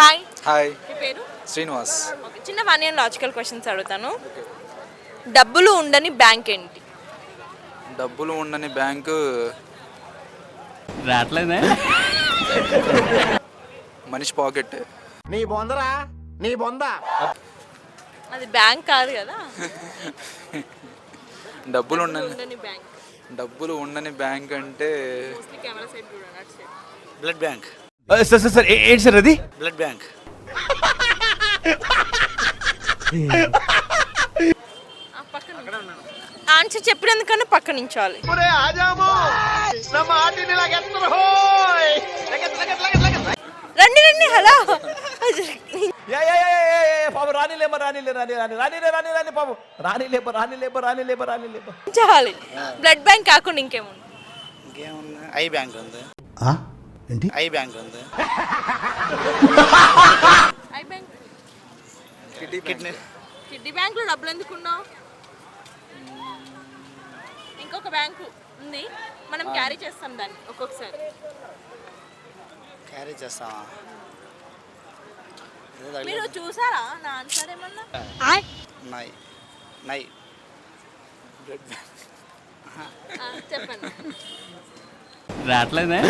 Hi hi మీ పేరు? Srinivas. Okay చిన్న వన్ అండ్ లాజికల్ క్వశ్చన్స్ అడుగుతాను. డబ్బులు ఉండని బ్యాంక్ ఏంటి? డబ్బులు ఉండని బ్యాంకు రావట్లేదే. మనిషి పాకెట్. నీ బొందరా? నీ బొంద. అది బ్యాంక్ కాదు కదా. డబ్బులు ఉండని ఉండని బ్యాంక్. డబ్బులు ఉండని బ్యాంక్ అంటే camera side blood bank. Sir sir sir ఏంటి సార్ అది? బ్లడ్ బ్యాంక్ ఆన్సర్ చెప్పినందుకన్నా పక్క నించాలి రండి రండి హలో. పాపం రానిలేమ రానిలే రాని రాని రానిలే రాని రాని పాపం. రానిలేప రానిలేప రానిలేప రానిలేప చాలి బ్లడ్ బ్యాంక్ కాకుండా ఇంకేముంది? ఇంకేముంది? ఐ బ్యాంక్ ఉంది. ఏంటి? ఐ బ్యాంక్ ఉంది. Eye bank. Kidney kidney. బ్యాంక్లో డబ్బులు ఎందుకు ఉన్నావు? ఇంకొక బ్యాంకు ఉంది. మనం క్యారీ చేస్తాం దాన్ని ఒక్కొక్కసారి. క్యారీ చేస్తామా మీరు చూసారా? నా ఆన్సర్ ఏమన్నా? నై. నై. ఆ, చెప్పండి. రావట్లేదే.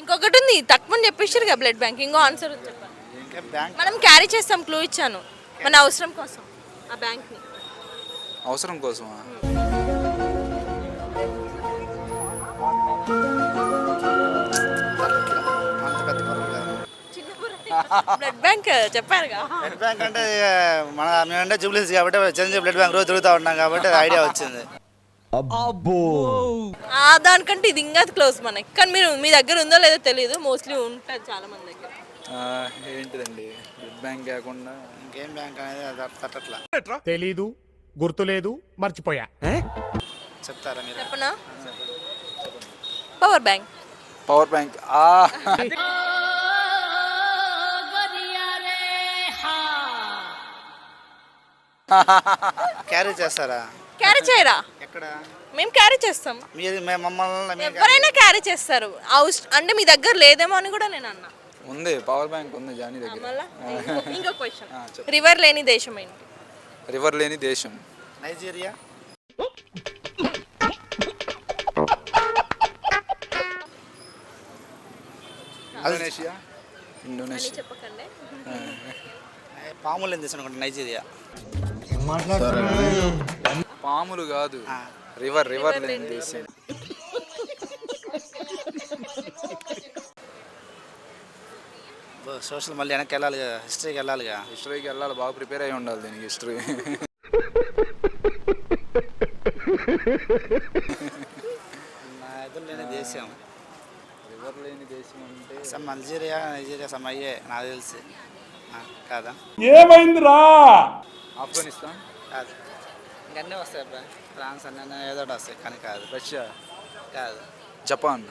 ఇంకొకటి ఉంది తక్కువ చెప్పేసారు కదా బ్లడ్ బ్యాంక్. ఇంకో ఆన్సర్ ఉంది చెప్పండి. మనం క్యారీ చేస్తాం క్లూ ఇచ్చాను. మన అవసరం కోసం ఆ బ్యాంక్ని. అవసరం కోసమా? చిన్న బ్లడ్ బ్యాంక్ చెప్పారుగా బ్లడ్ బ్యాంక్ అంటే మన మేమంటే జూబ్లీస్ కాబట్టి చిరంజీవి బ్లడ్ బ్యాంక్ రోజు తిరుగుతూ ఉన్నాం కాబట్టి ఐడియా వచ్చింది. ఆ దానికంటే ఇది ఇంకా క్లోజ్ మనకి కానీ మీరు మీ దగ్గర ఉందో లేదో తెలియదు మోస్ట్లీ ఉంటుంది చాలా మంది దగ్గర ఏంటిదండి? బ్లడ్ బ్యాంక్ కాకుండా ఇంకేం బ్యాంక్ అనేది అది తట్టట్లా. తెలీదు గుర్తులేదు మర్చిపోయా. చెప్తారా మీరు? చెప్పనా? పవర్ బ్యాంక్ పవర్ బ్యాంక్ ఆ. క్యారీ చేస్తారా? క్యారీ చేయరా? ఎక్కడ? మేము క్యారీ చేస్తాం. మీరు మేము మమ్మల్ని ఎవరైనా క్యారీ చేస్తారు. అవస- అంటే మీ దగ్గర లేదేమో అని కూడా నేను అన్నా. ఉంది పవర్ బ్యాంక్ ఉంది జానీ దగ్గర. మళ్ళా ఇంకో- క్వశ్చన్. రివర్ లేని దేశం ఏంటి? రివర్ లేని దేశం. నైజీరియా? ఇండోనేషియా? ఇండోనేషియా. చెప్పకండి. ఏ, పాములు ఎందుకు అనుకుంటా నైజీరియా? పాములు కాదు. రివర్ రివర్ లేని దేశం సోషల్ మళ్ళీ వెనక్కి వెళ్ళాలి హిస్టరీకి వెళ్ళాలిగా హిస్టరీకి వెళ్ళాలి బాగా ప్రిపేర్ అయి ఉండాలి దీనికి హిస్టరీ. నా ఎదురు లేని దేశం రివర్ లేని దేశం అంటే సమ్ అల్జీరియా నైజీరియా సమ్ అయ్యే నాకు తెలిసి. ఆ, కాదా? ఆఫ్ఘనిస్తాన్? కాదు. ఇంకన్నీ వస్తాయి అబ్బా ఫ్రాన్స్ అన్నీ ఏదో ఒకటి వస్తాయి. కానీ కాదు. రష్యా కాదు. జపాన్.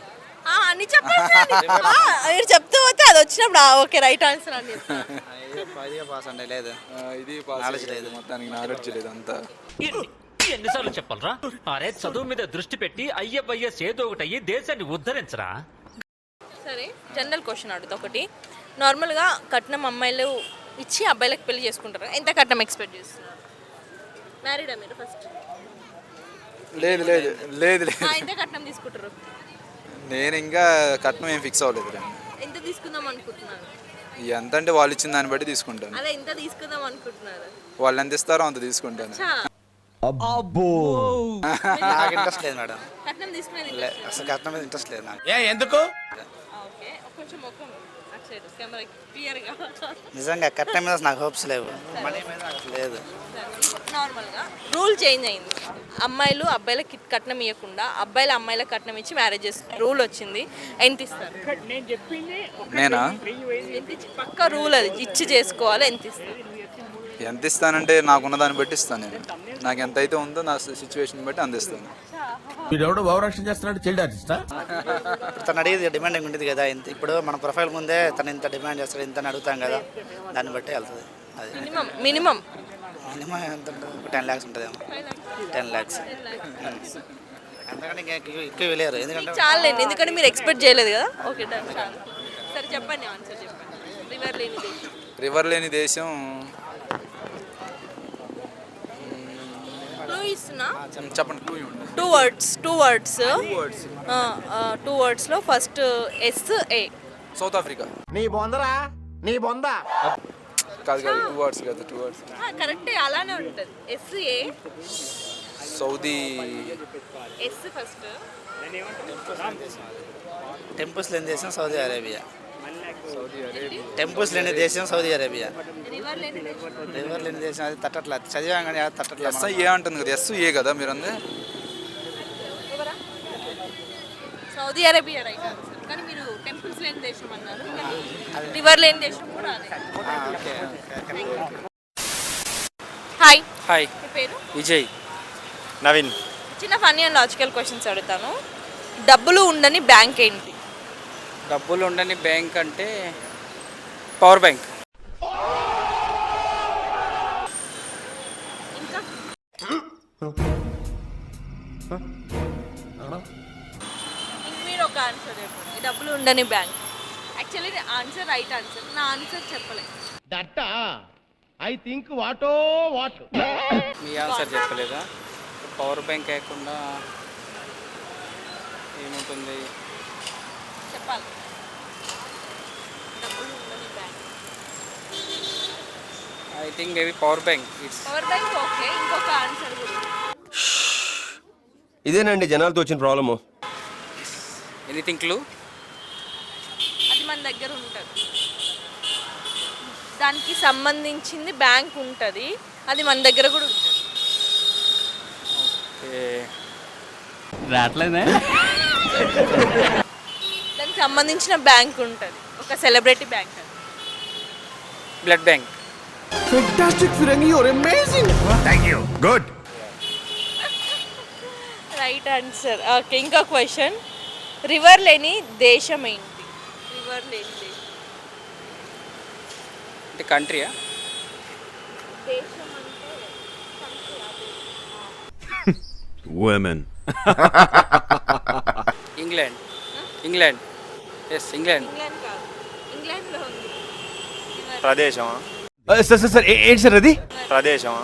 ఆ, అన్ని ఆ, మీరు చెప్తూ పోతే అది వచ్చినప్పుడు ఆ, ఓకే రైట్ ఆన్సర్ అని చెప్తాను. ఆ, ఇదే ఇదిగా పాస్ అంటే లేదు. ఆ, ఇది పాస్ అయ్యేది. లేదు. మొత్తానికి నాలెడ్జ్ లేదు అంతా. ఎన్ని ఎన్నిసార్లు చెప్పాలరా? అరే చదువు మీద దృష్టి పెట్టి అయ్యబయ్య సేదో ఒకటి అయ్యి దేశాన్ని ఉద్ధరించరా? సరే జనరల్ క్వశ్చన్ అడుగుతా ఒకటి. నార్మల్గా కట్నం అమ్మాయిలు ఇచ్చి అబ్బాయిలకు పెళ్ళి చేసుకుంటారు? ఎంత కట్నం ఎక్స్పెక్ట్ చేస్తున్నారు మ్యారీడా మీరు ఫస్ట్ లేదు లేదు లేదు లేదు. ఎంత కట్నం తీసుకుంటారు. నేను ఇంకా కట్నం ఏం ఫిక్స్ అవ్వలేదు ఎంత తీసుకుందాం అనుకుంటున్నారు? ఎంత అంటే వాళ్ళు ఇచ్చిన దాన్ని బట్టి తీసుకుంటాను. అదే ఎంత తీసుకుందాం అనుకుంటున్నారు. వాళ్ళు ఎంత ఇస్తారో అంత తీసుకుంటాను. చా, నాకు ఇంట్రెస్ట్ లేదు మేడం. కట్నం తీసుకునేది లే, అసలు కట్నం మీద ఇంట్రెస్ట్ లేదు నాకు. ఏ ఎందుకు? ఓకే. కొంచెం ముఖం అటు సైడ్ కెమెరా క్లియర్గా. నిజంగా కట్నం మీద నాకు హోప్స్ లేవు. మనీ మీద నాకు లేదు. నార్మల్గా రూల్ చేంజ్ అయింది. అమ్మాయిలు అబ్బాయిలకి కట్నం ఇవ్వకుండా అబ్బాయిలు అమ్మాయిలకు కట్నం ఇచ్చి మ్యారేజ్ చేసుకునే రూల్ వచ్చింది. ఎంత ఇస్తారు? నేనా పక్క రూల్ అది. ఇచ్చి చేసుకోవాలి ఎంత ఇస్తారు? ఎంత ఇస్తానంటే నాకున్న దాన్ని బట్టి ఇస్తాను నేను. నాకు ఎంత అయితే ఉందో నా సిచ్యువేషన్ బట్టి అందిస్తాను. వీడెవడో భావరక్షణ చేస్తున్నాడు చైల్డ్ ఆర్టిస్టా? ఇప్పుడు తను అడిగేది డిమాండింగ్ ఉంటుంది కదా ఇంత ఇప్పుడు మన ప్రొఫైల్ ముందే తను ఇంత డిమాండ్ చేస్తాడు ఇంత అడుగుతాం కదా దాన్ని బట్టి వెళ్తుంది. Minimum minimum. మినిమం ఎంత టెన్ ల్యాక్స్ ఉంటుందేమో. టెన్ ల్యాక్స్ ఎందుకంటే ఇంకా ఎక్కువ వెళ్ళారు ఎందుకంటే చాలండి ఎందుకంటే మీరు ఎక్స్పెక్ట్ చేయలేదు కదా? ఓకే సరే చెప్పండి ఆన్సర్ చెప్పండి. రివర్ లేని దేశం. రివర్ లేని దేశం. చెప్పండి టూ ఇవ్వండి. Two words two words words two వర్డ్స్లో first S A South Africa. నీ బొందరా? నీ బొందా? కాదు కాదు టూ వర్డ్స్ కాదు టూ వర్డ్స్ కరెక్టే అలానే ఉంటుంది. S A? Saudi. S first temples లేని దేశం Saudi Arabia. Saudi Arabia. Temples లేని దేశం సౌదీ అరేబియా. రివర్ లేని దేశం. రివర్ లేని దేశం అది తట్టట్లా. చదివాం కానీ తట్టట్లా ఎస్ ఏ అంటుంది కదా ఎస్ ఏ కదా మీరు అందే? సౌదీ అరేబియా రైట్ కానీ మీరు టెంపుల్స్ లేని దేశం అన్నారు. కానీ రివర్ లేని దేశం కూడా అదే. హాయ్. హాయ్. మీ పేరు? విజయ్. నవీన్. చిన్న ఫన్నీ అండ్ లాజికల్ క్వశ్చన్స్ అడుగుతాను. డబ్బులు ఉండని బ్యాంక్ ఏంటి? డబ్బులు ఉండని బ్యాంక్ అంటే పవర్ బ్యాంక్. ఇంకా? ఆన్సర్ చెప్పండి. డబ్బులు ఉండని bank. Actually answer right answer నా ఆన్సర్ చెప్పలేదు that I think what or what. Me answer చెప్పలేదా? పవర్ బ్యాంక్ కాకుండా ఏముంటుంది? చెప్పాలి. డబ్బులు ఉండని bank. I think maybe power bank. It's power bank okay. ఇంకొక ఆన్సర్ కూడా. ఇదేనండి జనాలతో వచ్చిన ప్రాబ్లము ఎనీథింగ్ క్లూ అది మన దగ్గర ఉంటుంది. దానికి సంబంధించింది బ్యాంక్ ఉంటుంది. అది మన దగ్గర కూడా ఉంటుంది. దానికి సంబంధించిన బ్యాంక్ ఉంటుంది. ఒక సెలబ్రిటీ బ్యాంక్ అది. Blood bank fantastic ఫిరంగి your amazing thank you good right answer okay ఇంకా క్వశ్చన్ రివర్ లేని దేశం ఏంటి? రివర్ లేని దేశం. అంటే కంట్రీయా? దేశం అంటే country అది. women. England. England. S England. England కాదు. ఇంగ్లాండ్లో ఉంది. ప్రదేశమా? సార్ సార్ సార్ ఏంటి సార్ అది? ప్రదేశమా?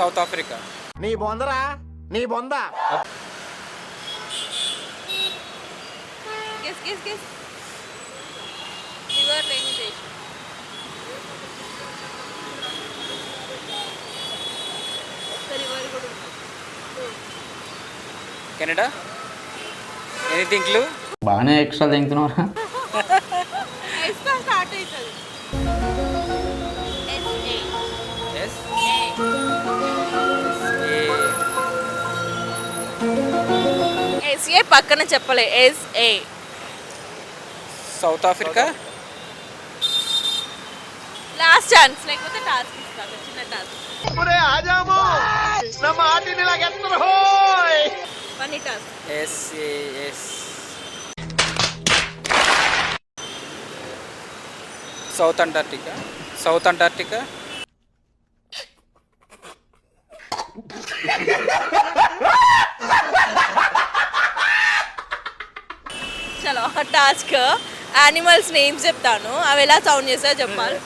South Africa. నీ బొందరా? నీ బొందా. కెనడా ఎనీథింగ్ క్లూ బాగానే ఎక్స్ట్రా తింటున్నారా పక్కన చెప్పలే. SA South Africa? Last chance లేకపోతే టాస్క్ ఇస్తాను చిన్న టాస్క్ పని task S S South Antarctica South Antarctica చలో టాస్క్ యానిమల్స్ నేమ్స్ చెప్తాను. అవి ఎలా సౌండ్ చేస్తా చెప్పాలి.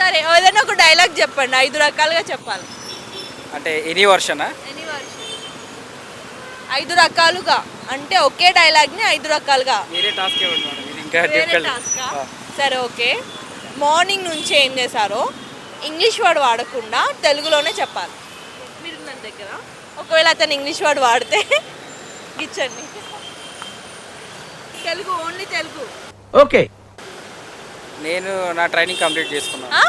సరే ఏదైనా ఒక డైలాగ్ చెప్పండి. ఐదు రకాలుగా చెప్పాలి. అంటే ఎనీ వర్షనా ఎనీ వర్షన్ ఐదు రకాలుగా. అంటే ఒకే డైలాగ్ని ఐదు రకాలుగా. వేరే టాస్క్ ఇంకా. సరే ఓకే. మార్నింగ్ నుంచి ఏం చేశారో ఇంగ్లీష్ వర్డ్ వాడకుండా తెలుగులోనే చెప్పాలి. మీరు దగ్గర. ఒకవేళ అతను ఇంగ్లీష్ వర్డ్ వాడితే గిచ్చండి. తెలుగు ఓన్లీ తెలుగు. ఓకే. నేను నా ట్రైనింగ్ కంప్లీట్ చేసుకున్నాను ఆ?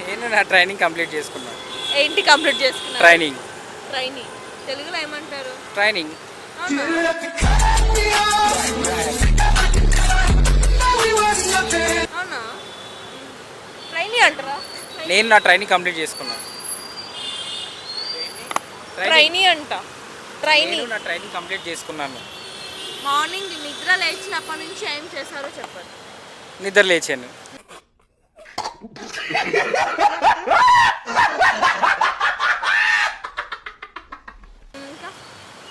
నేను నా ట్రైనింగ్ కంప్లీట్ చేసుకున్నాను ఏంటి కంప్లీట్ చేసుకున్నారు ట్రైనింగ్ ట్రైనింగ్ తెలుగులో ఏమంటారు? ట్రైనింగ్ అవునా? అవునా? ట్రైనింగ్ అంటారా? నేను నా ట్రైనింగ్ కంప్లీట్ చేసుకున్నాను ట్రైనింగ్ అంట. ట్రైనింగ్ నా ట్రైనింగ్ కంప్లీట్ చేసుకున్నాను. మార్నింగ్ నిద్ర లేచినప్పటి నుంచి ఏం చేశారో చెప్పండి. నిద్ర లేచాను.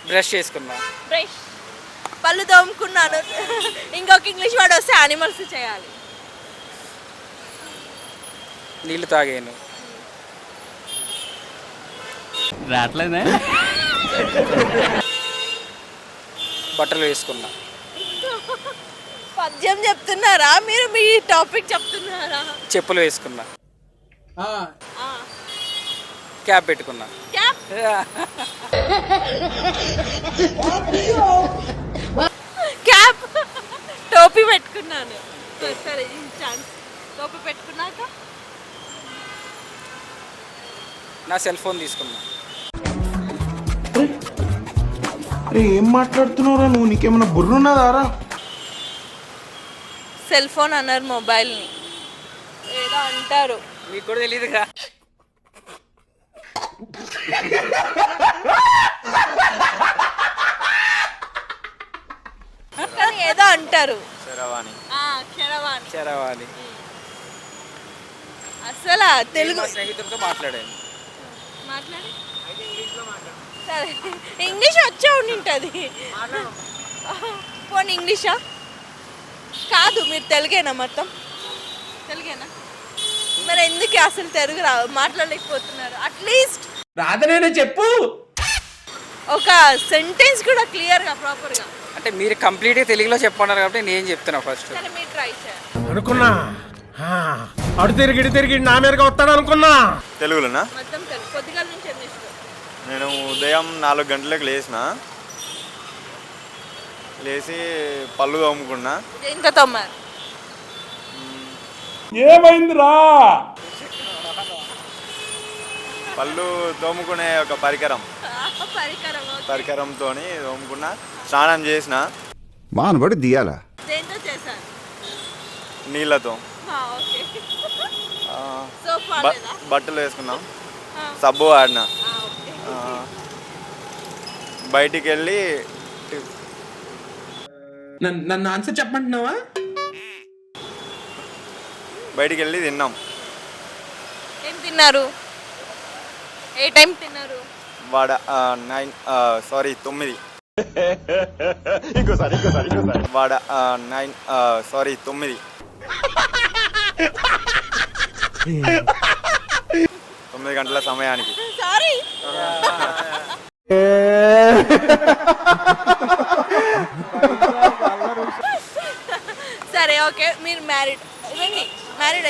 బ్రష్ చేసుకున్నా. బ్రష్. పళ్ళు తోముకున్నాను. ఇంకొక ఇంగ్లీష్ వర్డ్ వస్తే యానిమల్స్ చేయాలి. నీళ్ళు తాగాను. రావట్లేదే? బట్టలు వేసుకున్నా. పద్యం చెప్తున్నారా? మీరు మీ టాపిక్ చెప్తున్నారా? చెప్పులు వేసుకున్నా. ఆ. క్యాప్ పెట్టుకున్నా. క్యాప్? క్యాప్. టోపీ పెట్టుకున్నాను. సరే ఛాన్స్. టోపీ పెట్టుకున్నాక? నా సెల్ ఫోన్ తీసుకున్నా. ఏం మాట్లాడుతున్నావురా నువ్వు? నీకేమైనా బుర్రున్నదారా సెల్ ఫోన్ అన్నారు మొబైల్ని. ఏదో అంటారు. మీకు కూడా తెలియదుగా ఏదో అంటారు. చరవాలి అసలు తెలుగు స్నేహితులతో మాట్లాడాను. మాట్లాడి. సరే. ఇంగ్లీష్ వచ్చే ఉండింటది. పోనీ ఇంగ్లీషా? కాదు మీరు తెలుగేనా మొత్తం? తెలుగేనా? మరి ఎందుకు అసలు తెలుగు రా మాట్లాడలేకపోతున్నారు? అట్లీస్ట్ రాదనేనే చెప్పు. ఒక సెంటెన్స్ కూడా క్లియర్గా ప్రాపర్గా అంటే మీరు కంప్లీట్గా తెలుగులో చెప్పన్నారు కాబట్టి నేను చెప్తున్నా ఫస్ట్. సరే మీరు ట్రై చేయాలి అనుకున్నా. ఆ, అడు తిరిగి ఇటు తిరిగి నా మీదగా వస్తాడు అనుకున్నా తెలుగులోనా? మొత్తం తెలుగు. కొద్దిగా నేను ఉదయం నాలుగు గంటలకు లేచిన లేచి పళ్ళు తోముకున్నా. దేంతో తొమ్మారు పళ్ళు తోముకునే ఒక పరికరం. పరికరంతో తోముకున్నా. స్నానం చేసిన. మానబడి దియాలా. నీళ్ళతో. బట్టలు వేసుకున్నాం. సబ్బు ఆడిన బయటికి వెళ్ళి నన్ను ఆన్సర్ చెప్పమంటున్నావా? బయటికి వెళ్ళి తిన్నాం. ఏం తిన్నారు? ఏ టైం తిన్నారు? వాడ నైన్ సారీ తొమ్మిది. ఇంకోసారి ఇంకోసారి ఇంకోసారి. వాడ నైన్ సారీ తొమ్మిది. తొమ్మిది గంటల సమయానికి. సారీ సరే ఓకే. మీరు మ్యారీడ్ ఇవ్వండి. Married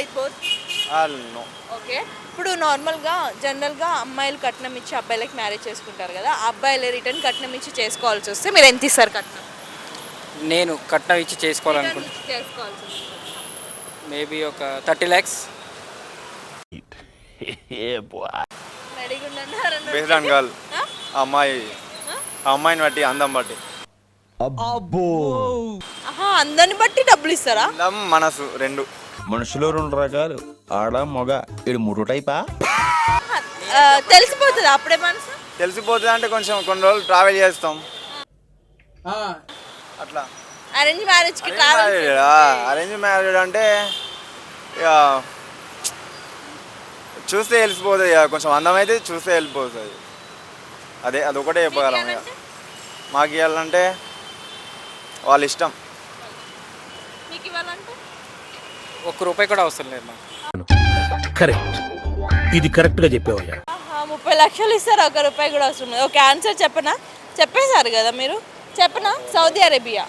no. ఓకే. ఇప్పుడు నార్మల్గా జనరల్గా అమ్మాయిలు కట్నం ఇచ్చి అబ్బాయిలకి మ్యారేజ్ చేసుకుంటారు కదా అబ్బాయిలు రిటర్న్ కట్నం ఇచ్చి చేసుకోవాల్సి వస్తే మీరు ఎంత ఇస్తారు కట్నం? నేను కట్నం ఇచ్చి రిటర్న్ చేసుకోవాలనుకుంటున్నా ఇచ్చి చేసుకోవాల్సి వస్తే మేబీ ఒక thirty lakhs. Based on girl ఆ అమ్మాయి. ఆ? అమ్మాయిని బట్టి అందం బట్టి. ఆహా అందరిని బట్టి డబ్బులు ఇస్తారా? అందం మనసు రెండు. మనుషులు రెండు రకాలు. ఆడ మగ. ఇది మూడు టైపా? తెలిసిపోతుంది అప్పుడే మనసు? తెలిసిపోతుంది అంటే కొంచెం కొన్ని రోజులు ట్రావెల్ చేస్తాం. అట్లా. అరేంజ్ మ్యారేజ్కి ట్రావెల్ అరేంజ్ మ్యారేజ్ అంటే ఇక చూస్తే వెళ్ళిపోతుంది ఇక కొంచెం అందం అయితే చూస్తే వెళ్ళిపోతుంది అదే అదొకటే చెప్పగలం ఇక. మాకు ఇవ్వాలంటే వాళ్ళ ఇష్టం. మీకు ఇవ్వాలంటే? ఒక్క రూపాయి కూడా అవసరం లేదు నాకు కరెక్ట్. ఇది కరెక్ట్గా చెప్పావయ్యా ఆహా, ముప్పై లక్షలు ఇస్తారు ఒక రూపాయి కూడా అవసరం లేదు. ఓకే ఆన్సర్ చెప్పనా? చెప్పేశారు కదా మీరు? చెప్పనా? Saudi Arabia?